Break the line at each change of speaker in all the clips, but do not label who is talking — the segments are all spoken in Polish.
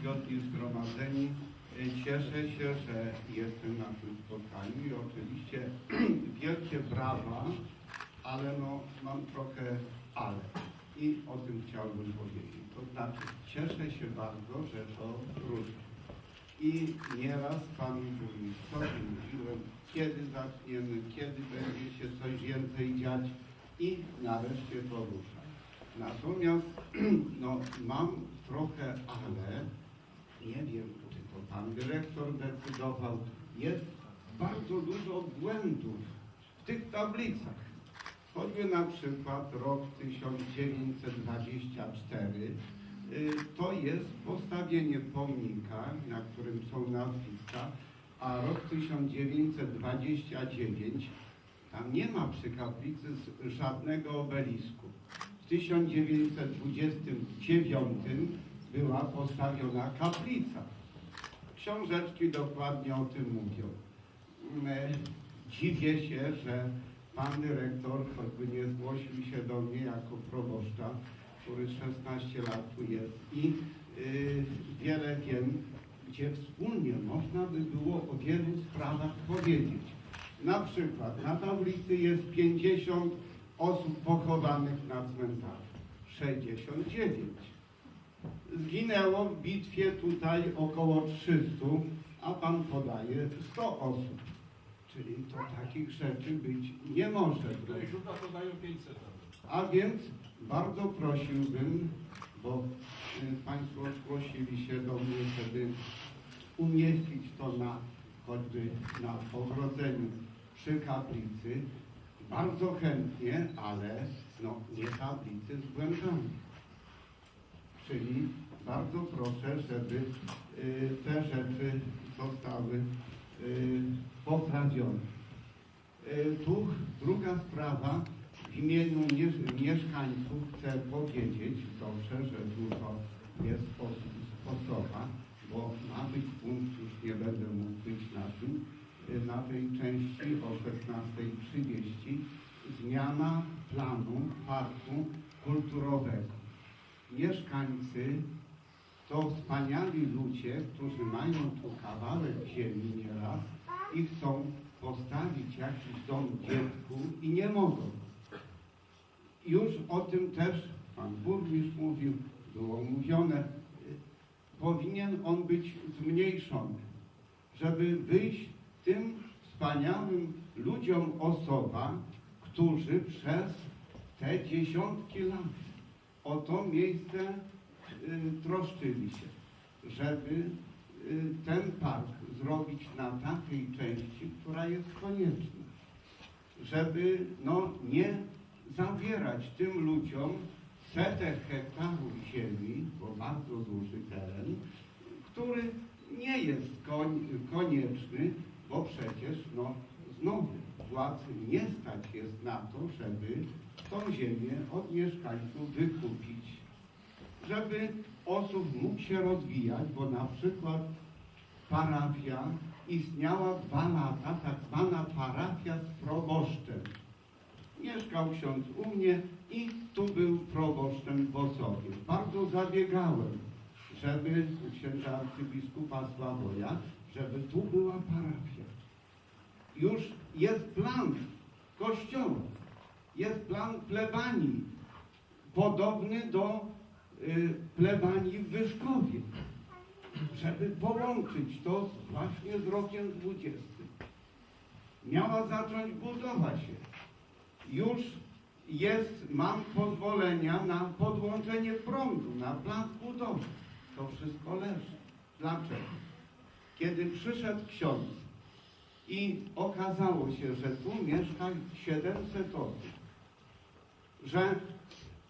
czcigodni zgromadzeni. Y, Cieszę się, że jestem na tym spotkaniu i oczywiście wielkie brawa, ale no mam trochę ale. I o tym chciałbym powiedzieć. To znaczy, cieszę się bardzo, że to różne. I nieraz panu burmistrzowi mówiłem, kiedy zaczniemy, kiedy będzie się coś więcej dziać i nareszcie to rusza. Natomiast no, mam trochę ale, nie wiem, czy to pan dyrektor decydował, jest bardzo dużo błędów w tych tablicach. Choćby na przykład rok 1924, y, to jest postawienie pomnika, na którym są nazwiska, a rok 1929, tam nie ma przy kaplicy żadnego obelisku. W 1929 była postawiona kaplica. Książeczki dokładnie o tym mówią. E, Dziwię się, że pan dyrektor choćby nie zgłosił się do mnie jako proboszcza, który 16 lat tu jest i y, wiele wiem, gdzie wspólnie można by było o wielu sprawach powiedzieć. Na przykład na tablicy jest 50 osób pochowanych na cmentarzu. 69. Zginęło w bitwie tutaj około 300, a pan podaje 100 osób. Czyli to takich rzeczy być nie może.
Tutaj źródła podają 500 nawet.
A więc bardzo prosiłbym, bo y, Państwo zgłosili się do mnie, żeby umieścić to na choćby na ogrodzeniu przy kaplicy. Bardzo chętnie, ale no nie tablicy z błędami. Czyli bardzo proszę, żeby y, te rzeczy zostały y, poprawione. Y, Tu druga sprawa. W imieniu mies- mieszkańców chcę powiedzieć, dobrze, że dużo jest osób z Kosowa, bo ma być punkt, już nie będę mógł być na tym, na tej części o 16.30 zmiana planu parku kulturowego. Mieszkańcy to wspaniali ludzie, którzy mają tu kawałek ziemi nieraz i chcą postawić jakiś dom dziecku i nie mogą. Już o tym też pan burmistrz mówił, było mówione, powinien on być zmniejszony, żeby wyjść tym wspaniałym ludziom osoba, którzy przez te dziesiątki lat o to miejsce y, troszczyli się, żeby y, ten park zrobić na takiej części, która jest konieczna. Żeby no, nie zabierać tym ludziom setek hektarów ziemi, bo bardzo duży teren, który nie jest konieczny, bo przecież no, znowu władzy nie stać jest na to, żeby tą ziemię od mieszkańców wykupić, żeby osób mógł się rozwijać, bo na przykład parafia istniała dwa lata, tak zwana parafia z proboszczem. Mieszkał ksiądz u mnie i tu był proboszczem w Osowie. Bardzo zabiegałem, żeby księdza arcybiskupa Sławoja, żeby tu była parafia. Już jest plan kościoła, jest plan plebanii, podobny do y, plebanii w Wyszkowie, żeby połączyć to właśnie z rokiem 20. Miała zacząć budować się. Już jest, mam pozwolenia na podłączenie prądu, na plan budowy. To wszystko leży. Dlaczego? Kiedy przyszedł ksiądz i okazało się, że tu mieszka 700 osób, że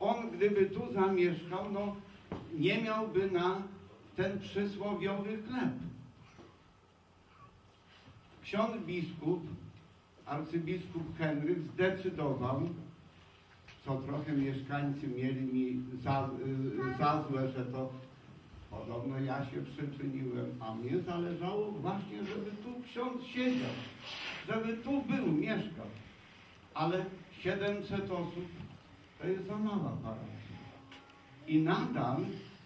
on gdyby tu zamieszkał, no nie miałby na ten przysłowiowy chleb. Ksiądz biskup, arcybiskup Henryk zdecydował, co trochę mieszkańcy mieli mi za, y, za złe, że to podobno ja się przyczyniłem, a mnie zależało właśnie, żeby tu ksiądz siedział, żeby tu był, mieszkał. Ale 700 osób to jest za mała parafia. I nadal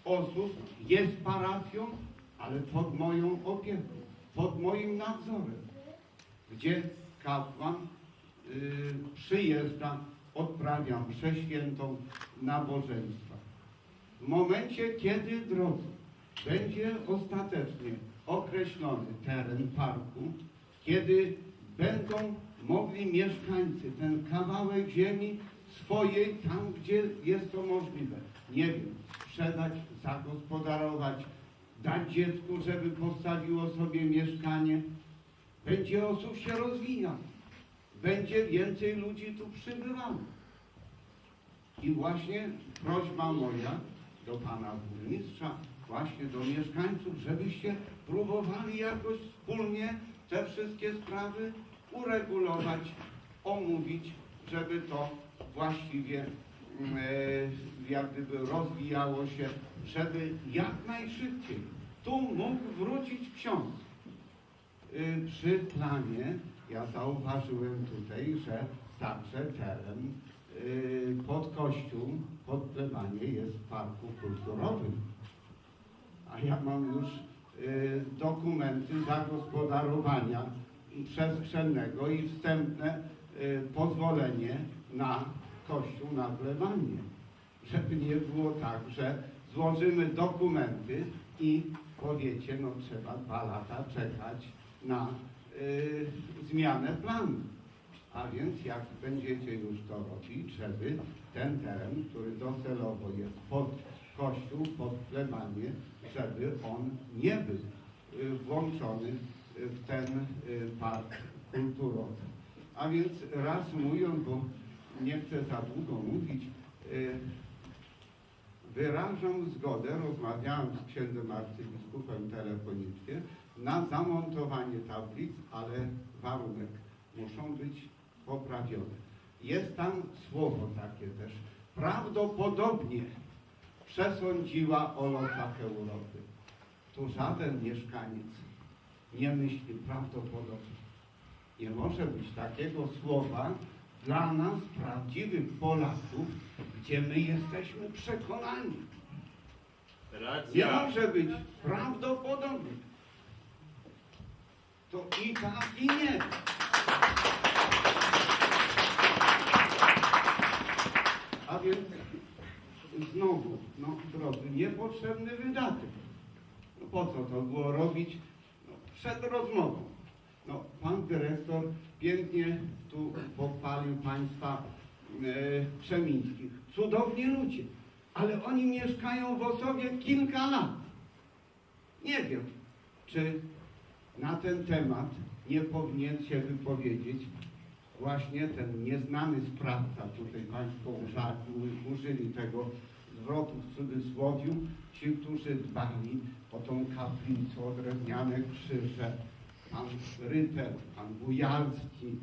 Osus jest parafią, ale pod moją opieką, pod moim nadzorem, gdzie kapłan y, przyjeżdża, odprawia mszę świętą nabożeństwa. W momencie, kiedy, drodzy, będzie ostatecznie określony teren parku, kiedy będą mogli mieszkańcy ten kawałek ziemi swojej, tam gdzie jest to możliwe, nie wiem, sprzedać, zagospodarować, dać dziecku, żeby postawiło sobie mieszkanie, będzie osób się rozwijał, będzie więcej ludzi tu przybywało. I właśnie prośba moja do pana burmistrza, właśnie do mieszkańców, żebyście próbowali jakoś wspólnie te wszystkie sprawy uregulować, omówić, żeby to właściwie mm, e, jak rozwijało się, żeby jak najszybciej tu mógł wrócić ksiądz. Y, Przy planie ja zauważyłem tutaj, że także teren y, pod kościół, pod plebanie jest w parku kulturowym. A ja mam już y, dokumenty zagospodarowania przestrzennego i wstępne pozwolenie na kościół na plebanie. Żeby nie było tak, że złożymy dokumenty i powiecie, no trzeba dwa lata czekać na y, zmianę planu. A więc jak będziecie już to robić, żeby ten teren, który docelowo jest pod kościół, pod plebanie, żeby on nie był y, włączony y, w ten y, park kulturowy. A więc reasumując, bo nie chcę za długo mówić, y, wyrażam zgodę, rozmawiałem z księdzem arcybiskupem telefonicznie, na zamontowanie tablic, ale warunek, muszą być poprawione. Jest tam słowo takie też, prawdopodobnie przesądziła o losach Europy. Tu żaden mieszkaniec nie myśli prawdopodobnie. Nie może być takiego słowa dla nas, prawdziwych Polaków, gdzie my jesteśmy przekonani. Nie może być prawdopodobnie. To i tak, i nie. A więc znowu, no drodzy, niepotrzebny wydatek. No po co to było robić no, przed rozmową? No, pan dyrektor pięknie tu pochwalił państwa e, przemińskich. Cudowni ludzie, ale oni mieszkają w Osowie kilka lat. Nie wiem, czy na ten temat nie powinien się wypowiedzieć właśnie ten nieznany sprawca, tutaj Państwo użyli tego zwrotu w cudzysłowiu, ci, którzy dbali o tą kaplicę, o drewniane krzyże, pan Ryper, pan Bujalski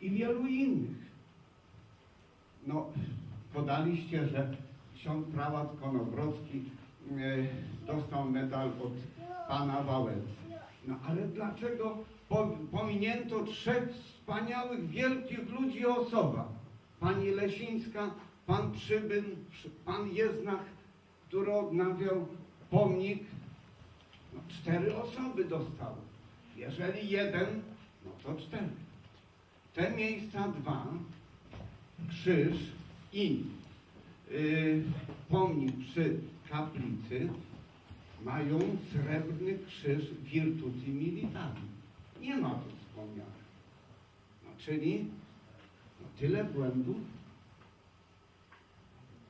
i wielu innych. No, podaliście, że ksiądz prałat Konobrowski e, dostał medal od pana Wałęsy. No ale dlaczego po, pominięto trzech wspaniałych, wielkich ludzi osoba? Pani Lesińska, pan Przybyn, przy- pan Jeznach, który odnawiał pomnik. No, cztery osoby dostały. Jeżeli jeden, no to cztery. Te miejsca dwa, krzyż i y, pomnik przy kaplicy mają srebrny krzyż Virtuti Militari. Nie ma tu wspomniane. No, czyli no, tyle błędów.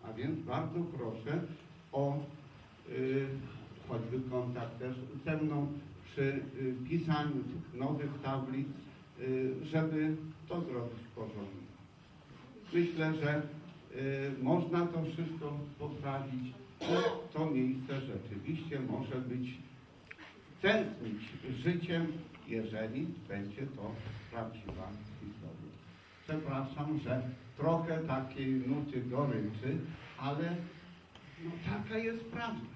A więc bardzo proszę o y, choćby kontakt też ze mną przy y, pisaniu tych nowych tablic, y, żeby to zrobić porządnie. Myślę, że y, można to wszystko poprawić. To miejsce rzeczywiście może być tętnić życiem, jeżeli będzie to prawdziwa historia. Przepraszam, że trochę takiej nuty goryczy, ale no, taka jest prawda.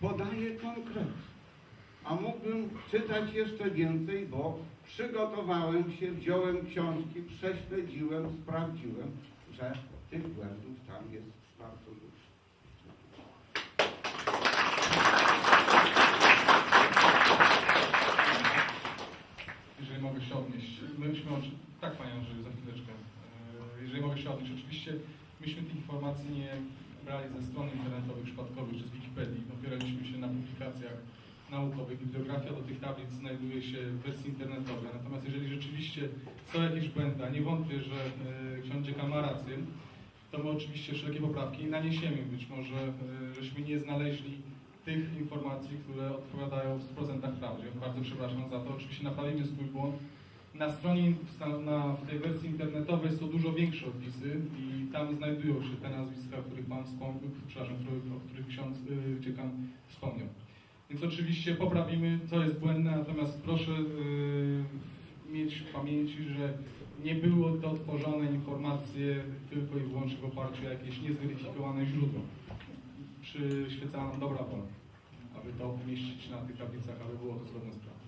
Podaję konkret a mógłbym czytać jeszcze więcej, bo przygotowałem się, wziąłem książki, prześledziłem, sprawdziłem, że tych błędów tam jest bardzo dużo.
Jeżeli mogę się odnieść, myśmy, tak Panie że za chwileczkę. E, jeżeli mogę się odnieść, oczywiście myśmy tych informacji nie brali ze strony internetowych przypadkowo, naukowych. Bibliografia do tych tablic znajduje się w wersji internetowej. Natomiast jeżeli rzeczywiście są jakieś błędy, a nie wątpię, że e, dziekan ma rację, to my oczywiście wszelkie poprawki naniesiemy. Być może e, żeśmy nie znaleźli tych informacji, które odpowiadają w 100% prawdzie. Bardzo przepraszam za to. Oczywiście naprawimy swój błąd. Na stronie, na, w tej wersji internetowej są dużo większe opisy i tam znajdują się te nazwiska, o których Pan wspomniał, przepraszam, o których ksiądz y, dziekan wspomniał. Więc oczywiście poprawimy, co jest błędne, natomiast proszę yy, mieć w pamięci, że nie były to tworzone informacje tylko i wyłącznie w oparciu o jakieś niezweryfikowane źródła. Przyświecała nam dobra wola, aby to umieścić na tych tablicach, aby było to zgodne z prawem.